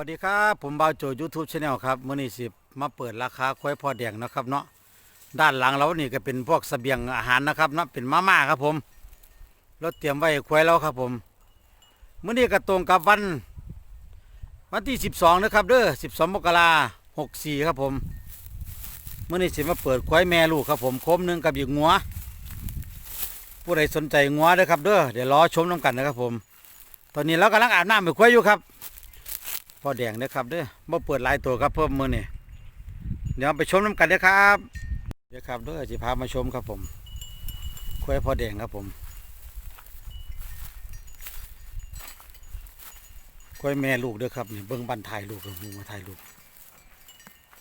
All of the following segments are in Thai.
วัสดีครับผมบ่าวโจยูทูบชาแนลครับมื่อนี้สิมาเปิดราคาควายพ่อแดงนะครับเนาะด้านหลังเรานี่ก็เป็นพวกเสบียงอาหารนะครับเนาะเป็นมาม่าครับผมเราเตรียมไว้ให้ควายเราครับผมมื่อนี้ก็ตรงกับวัน วันที่ 12 นะครับเด้อ12 มกราหกสี่ครับผมเมื่อนี้สิมาเปิดควายแม่ลูกครับผมคมหนึ่งกับอีกงัวผู้ใดสนใจงัวเด้อครับเด้อเดี๋ยวรอชมน้ำกันนะครับผม ตอนนี้เรากำลังอาบน้ำไปควายอยู่ครับ พอแดงนะครับเด้อบ่เปิดหลายตัวครับเพิ่มมือนี่เดี๋ยวไปชมน้ำกันเด้อครับเดี๋ยวครับเด้อจะพามาชมครับผมควายพอแดงครับผมควายแม่ลูกเด้อครับนี่เบิ้งบันทายลูกครับผมมาถ่ายลูก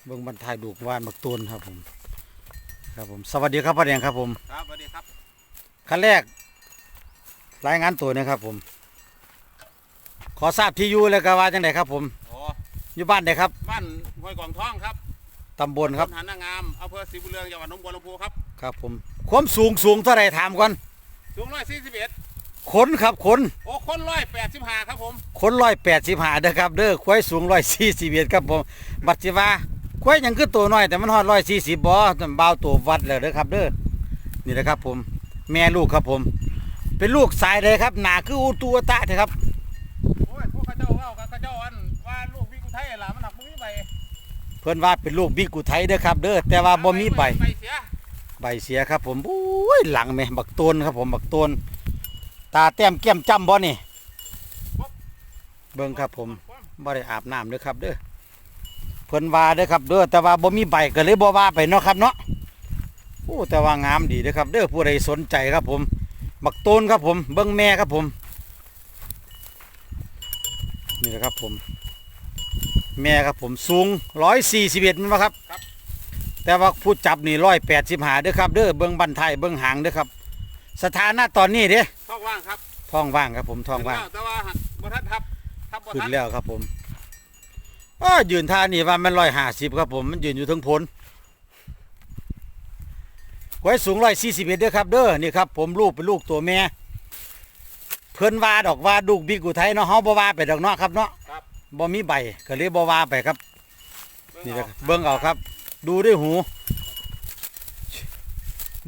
เบิ้งบันทายลูกว่านบักตูนครับผมครับผมสวัสดีครับพ่อแดงครับผมครับสวัสดีครับขั้นแรกรายงานตัวนะครับผม ขอทราบที่อยู่เลยก็ว่าจังไดครับผมโอ้อยู่บ้านใดครับ บ้านห้วยกองทองครับตำบลครับตำบลหานางามอำเภอศรีบุญเรืองจังหวัดหนองบัวลำพูครับครับผมความสูงสูงเท่าไหรถามก่อนสูงร้อยสี่สิบเอ็ดขนครับขนโอ้คนร้อยแปดสิบห้าครับผมขนร้อยแปดสิบห้าเด้อครับเด้อควายสูงร้อยสี่สิบเอ็ดครับผมบัตรสิว่าควายยังคือตัวน้อยแต่มันฮอดร้อยสี่สิบบ่ต้องเบาตัววัดเลยเด้อครับเด้อนี่นะครับผม แม่ลูกครับผม เป็นลูกสายเลยครับหนาคืออูตัวตะเถอะครับโอ้ยพวก เจ้าเว่ากับเขาเจ้าอันว่าลูกวิกุไทยล่ะมันหักมุ้ยใบเพื่อนว่าเป็นลูกบิ๊กกุไทยเด้อครับ เด้อแต่ว่าบ่มีใบ ใบเสียใบเสียครับผมโอ้ยหลังแม่บักตวนครับผมบักตวนตาแต้มแก้มจ้ำบ่นี่เบิ่งครับผมบ่ได้อาบน้ำเด้อครับเด้อเพิ่นว่าเด้อครับเด้อแต่ว่าบ่มีใบก็เลยบ่ว่าไปเนาะครับเนาะโอ้แต่ว่างามดีเด้อครับ เด้อผู้ใดสนใจครับผม บักตูนครับผม เบิ่งแม่ครับผม นี่นะครับผม แม่ครับผมสูง141มันบ่ครับ แต่ว่าผู้จับนี่185เด้อครับเด้อเบิ่งบันไทายเบิ่งหางเด้อครับ สถานะตอนนี้เด้ท้องว่างครับท้องว่างครับผมท้องว่างแต่ว่าหักบ่ทันทับทับบ่ขึ้นทันแล้วครับผมอ้อยืนท่านี่ว่ามันร้อยห้าสิบครับผมมันยืนอยู่ถึงพลไว้สูงร้อยสี่สิบเอ็ดเด้อครับเด้อนี่ครับผมลูกเป็นลูกตัวแม่ เพิ่นว่าดอกว่าลูกบิ๊กอุทัยเนาะเฮาบ่ว่าไปดอกเนาะครับเนาะครับ บ่มีใบก็เลยบ่ว่าไปครับเบิ่งนี่เอานะครับเบิ่งเอาครับ ดูด้วยหู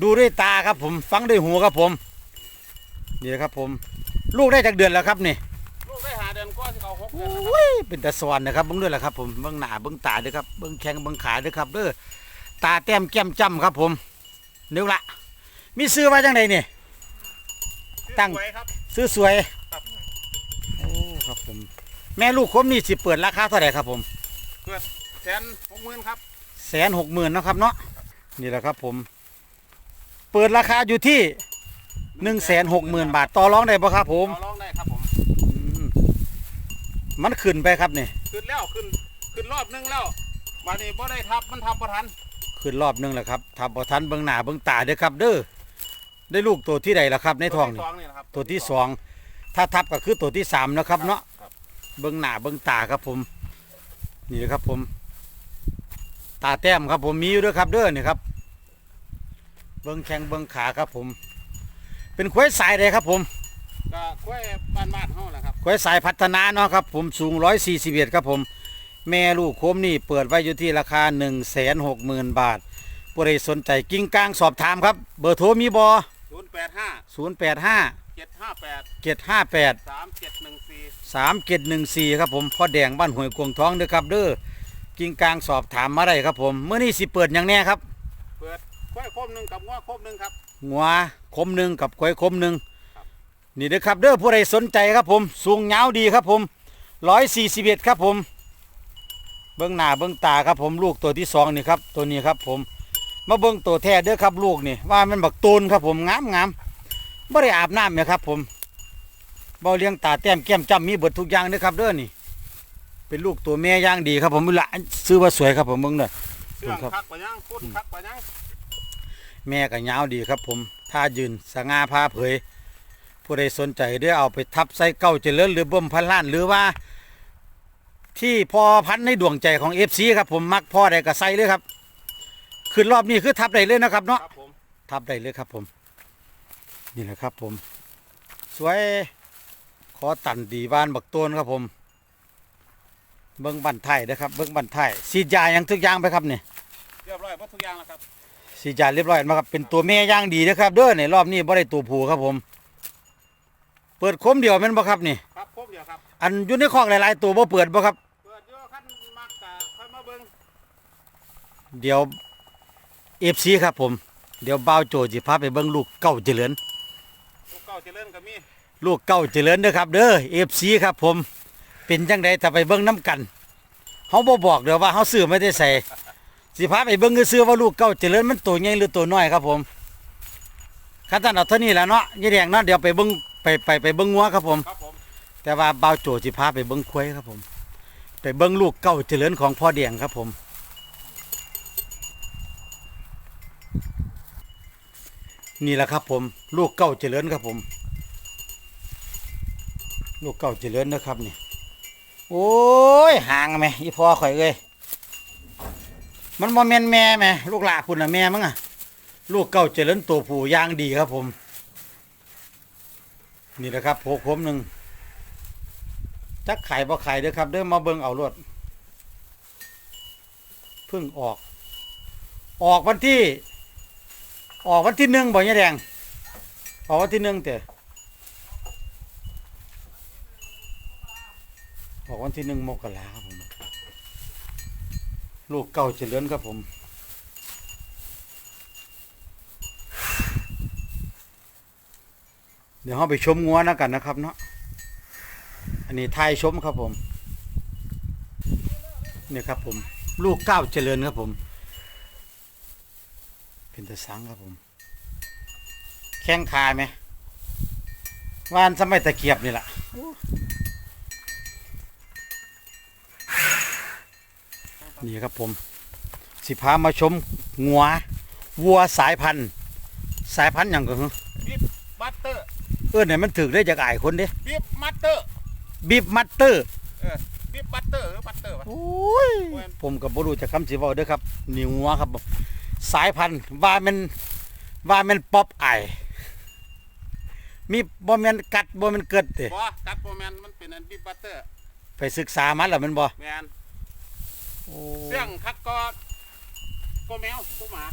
ดูด้วยตาครับผมฟังด้วยหูครับผม นี่นะครับผม ลูกได้จากเดือนแล้วครับนี่ลูกได้หาเดือนก็สิเขาหกโอเดือนนะครับ้ยเป็นตาสวรรค์นะครับเบิ้งด้วยแหละครับ ผมเบิ้งหน้าเบิ้งตาด้วยครับเบิ้งแข้งเบิ้งขาด้วยครับเด้อตาแต้มแก้มจ้ำครับผมนึกละมีซื้อมาจังไดนี่ ตั้ง สวยครับ ซื้อสวยครับโอ้ครับผม แม่ลูกคมนี่สิเปิดราคาเท่าไหร่ครับผมแสนหกหมื่นครับแสนหกหมื่นนาะครับเนาะนี่แหละครับผม เปิดราคาอยู่ที่หนึ่งแสนหกหมื่นบาทต่อรองได้ปะครับผมต่อรองได้ครับผมอืมมันขึ้นไปครับนี่ขึ้นแล้วขึ้นขึ้นรอบนึงแล้ววันนี้บ่ได้ทับมันทับบ่ทันขึ้นรอบหนึงแล้วครับทับบ่ทันเบิ้งหน้าเบิ้งตาเด้อครับเด้อ ได้ลูกตัวที่ใดล่ะครับ ในท้องนี่ตัวที่สนี่แหละครับตัวที่สองถ้าทับก็คือตัวที่สามนะครับเนาะครับเบิ้งหน้าเบิ้งตาครับผม นี่นะครับผม ตาแต้มครับผมมีอยู่ด้วยครับเด้อนี่ครับ เบิ้งแข้งเบิ้งขาครับผม เป็นควายสายเลยครับผม ก็กล้วยบ้านบ้านๆเฮาแหละครับ ควายสายพัฒนาเนาะครับผมสูงร้อยสี่สิบเอ็ดครับผม แม่ลูกโคมนี่เปิดไว้อยู่ที่ราคาหนึ่งแสนหกหมื่นบาทผู้ใดสนใจกิ้งก้างสอบถามครับ เบอร์โทรมีบอ 085ศูนย์แปดห้า758เจ็ดห้าแปด3714สามเจ็ดหนึ่งสี่ครับผมพ่อแดงบ้านห้วยกวงท้องเด้อครับเด้อกิ้งกลางสอบถามมาได้ครับผมเมื่อนี้สิเปิดอย่างแน่ครับเปิดกล้วยโคมหนึงกับง้อโคมหนึงครับงัวคมหนึ่งกับควายคมหนึ่งครับนี่เด้อครับเด้อผู้ใดสนใจครับผม สูงยาวดีครับผมร้อยสี่สิบเอ็ดครับผม เบื้องหน้าเบื้องตาครับผมลูกตัวที่สองนี่ครับตัวนี้ครับผมมาเบื้องตัวแท้เด้อครับลูกนี่ว่ามันบักตูนครับผมงามงาม ไม่ได้อาบน้ำเนี่ยครับ ผมเบาเลี้ยงตาแต้มแก้มจ้ำมีเบิดทุกอย่างเด้อครับเด้อนี่ เป็นลูกตัวแม่ย่างดีครับผมละซื้อว่าสวยครับผมเบิ่งเด้อ เครื่องครับคักปะยังพุ่นคักปะยังแม่ก็ยาวดีครับผม ท่ายืนสง่าพาเผย ผู้ใดสนใจได้เอาไปทับใส่เก้าเจริญหรือเบิ่มพันล้านหรือว่า ที่พอพันในดวงใจของเอฟซีครับผมมักพ่อใดก็ใส่เลยครับ ขึ้นรอบนี้คือทับได้เลยนะครับเนาะ ครับผม ทับได้เลยครับผม นี่แหละครับผม สวยขอตันดีบ้านบักต้นครับผม เบิ้งบันไทยนะครับเบิ้งบันไทยสีดยาอย่างทุกอย่างไปครับนี่เรียบร้อยหมดทุกอย่างแล้วครับสีดยาเรียบร้อยมาครับเป็นตัวแม่อย่างดีนะครับ เด้อในรอบนี้บ่ได้ตัวผู้ครับผม เปิดคมเดียวแม่นบ่ครับนี่ครับครบเดียวครับอันอยู่ในคอกหลายๆตัวบ่เปิดบ่ครับเปิดโยขั้นมากกะค่อยมาเบิ่งเดี๋ยวเอฟซีครับผม เดี๋ยวบ่าวโจสิพาไปเบิ่งลูกเก้าเจริญลูก เก่าเจริญก็มีลูกเก้าเจริญเด้อครับ เด้อเอฟซีครับผม เป็นจังไดถ้าไปเบิ่งน้กันเฮาบ่บอกเด้อว่าเฮาซื้อไม่ได้ใส่สิพาไปเบิ่งซื่อๆว่าลูกเก้าเจริญมันตัวใหญ่หรือตัวน้อยครับผมคันท่านเอาเท่านี้แหละเนาะยี่แดงเนาะเดี๋ยวไปเบิ่งไปไปไปเบิ่งงัวครับผม ครับผมแต่ว่าบ่าวโจสิพาไปเบิ่งควายครับผม ไปเบิ่งลูกเก้าเจริญของพ่อเดียงครับผม นี่แหละครับ ผมลูกเก้าเจริญครับผม ลูกเก้าเจริญนะครับนี่โอ้ยห่างไหมอีพ่อข่อยเอ้ยมันบ่แมนแม่ไหมลูกหลาคุณน่ะแม่มั้งอะลูกเก้าเจริญตัวผู้ย่างดีครับผม นี่แหละครับโผผมหนึ่งจักไข่บ่ไข่เด้อครับเด้อมาเบิ่งเอารวดเพิ่งออก ออกวันที่ ออกวันที่หนึ่งบ่เนี่ยแดงออกวันที่หนึ่งเตะออกวันที่หนึ่งมกราครับผม ลูกเก่าเจริญครับผมเดี๋ยวเราไปชมงัวนะกันนะครับเนาะ อันนี้ทายชมครับผม เนี่ยครับผม ลูกเก้าเจริญครับผม เป็นตะสังครับผม แข้งขาไหมวานสมัยตะเกียบนี่แหละนี่ครับผม สิพามาชมงัว วัวสายพันธุ์ สายพันธุ์อย่างก็คือบิ๊บบัตเตอร์เออเนี่ยมันถึกได้จากอายคนเด้บิ๊บมัตเตอร์บีบมัตเตอร์เออบิ๊บบัตเตอร์หรือบัตเตอร์วะโอ้ยโอ้ยผมกับ่รู้จะคำสิเว้าเด้อครับ นี่งัวครับ สายพันธุ์ว่ามันว่ามันป๊อปไอายมีบ่แม่นกัดบ่แม่นเกิดเด้บอกัดโปรแมนมันเป็นอันบิ๊บบัตเตอร์ไปศึกษามาแล้วแมันบ่แมนโอ้เรื่องคักก็ก็แมวก็หมา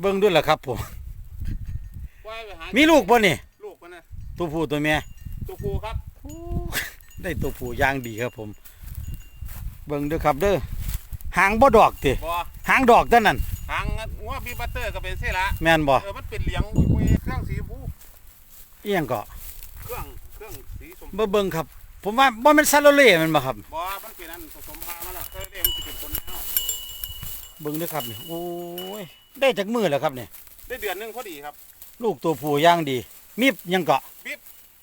เบิ่งด้วยล่ะครับผมปล่อยไปหามีลูกบ่นี่ลูกมันนะตัวผู้ตัวแม่ตัวผู้ครับโอ้ได้ตัวผู้อย่างดีครับผม เบิ่งเด้อครับเด้อหางบ่ดอกติบอหางดอกเท่านั้น ทางงัวบิ๊บบัตเตอร์ก็เป็นเส้ละแม่นบ่เออมันเป็นเหลียงอุยๆเครื่องสีชมพูเอียงก็เครื่องเครื่องสีชมพูบ่เบิ่งครับ ผมว่าบ่แม่นซาโลเล่แมันบ่ครับบอมันเป็นอันผสมพามาแล้วก็เอ็มสิเป็นคนแล้วเบิ่งเด้อครับนี่โอ้ยได้จากมือแล้วครับนี่ได้เดือนหนึงพอดีครับ ลูกตัวผู้ย่างดี มีบยังเกาะ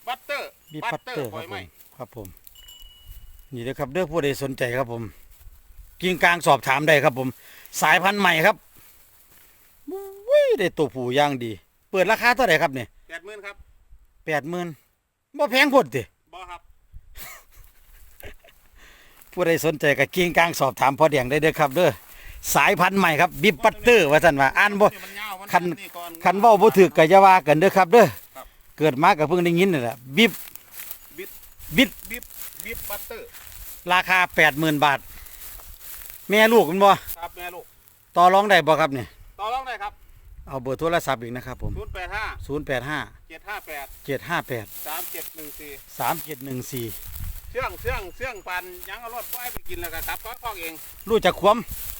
บัตเตอร์มีบัปัตตเตอเตอร์ร์ปคล่รัอยบไหผมมครับผม นี่นะครับเด้อผู้ใดสนใจครับผมกิ่งกลางสอบถามได้ครับผม สายพันธุ์ใหม่ครับ วุ้ยได้ตัวผู้ย่างดี เปิดราคาเท่าไหร่ครับเนี่ยแปดหมื่นครับแปดหมื่นบ่แพงโพดติบอครับ ผู้ใดสนใจกับกิ่งกลางสอบถามพอเดียงได้เด้อครับเด้อสายพันธุ์ใหม่ครับบิบปัตเตอร์ว่าซั่นว่าอ่านบ่มันยาวมันคันก่อคันเว้าบ่ถูกก็อย่าว่ากันเด้อครับเด้อครับเกิดมาก็เพิ่งได้ยินนี่แหละบิบบิดบิดบิบบิบบัตเตอร์ ราคาแปดหมื่นบาท แม่ลูกมันบ่ครับแม่ลูกต่อรองได้บ่ครับเนี่ยต่อรองได้ครับ เอาเบอร์โทรศัพท์อีกนะครับผมศูนย์แปดห้าศูนย์แปดห้าเจ็ดห้าแปดเจ็ดห้าแปดสามเจ็ดหนึ่งสี่สามเจ็ดหนึ่งสี่เชื่องเชื่องเชื่องปันยังเอารถไฟไปกินแล้วก็ครับก็คอกเองรู้จักความ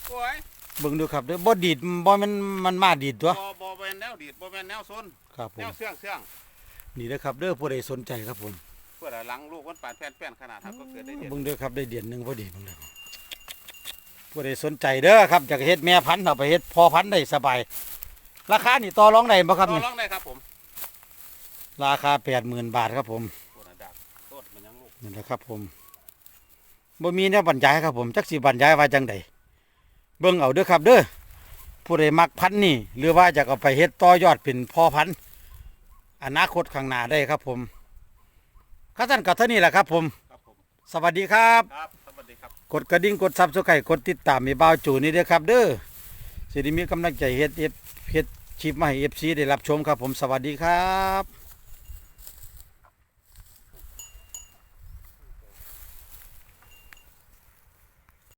โอ้ยเบิ่งดูครับเด้อบ่ดีดบ่แมันมันมาดีดตัวบอบอแวนแนวดีดบอแวนแนวซนครับผแนมวเชื่องเชื่องนี่เด้อครับเด้อผู้ใดสนใจครับผมเพื่อหลังลูกมันปานแป้นแป้นขนาดครับก็เกิดได้เด่นเบิ่งเด้อครับได้เดือนหนึงพอดีเบิ่งเด้อผู้ใดสนใจเด้อครับอยากเฮ็ดแม่พันธุ์เอาไปเฮ็ดพ่อพันธุ์ได้สบาย ราคานี่ต่อรองได้บ่ครับต่อนี่รองได้ครับผม ราคาแปดหมื่นบาทครับผมโอ้น่ะดักต้นมันยังลูกนี่แหละครับผมบ่มีแนวบรรยายครับผมจักสิบรรยายว่าจังใดเบิ่งเอาเด้อครับเด้อผู้ใดมักพันธุ์นี่ หรือว่าจะเอาไปเฮ็ดต่อยอดเป็นพ่อพันธุ์อนาคตข้างหน้าได้ครับผมข้าท่านกับท่านี่แหละครับผม ครับผม สวัสดีครับ ครับ สวัสดีครับ กดกระดิ่งกดซับสไครต์กดติดตามมีบ่าวจูนี่เด้อครับ เด้อสิได้มีกำลังใจเฮ็ดเฮ็ด เฮ็ดคลิปมาให้ FC ได้รับชมครับผมสวัสดีครับ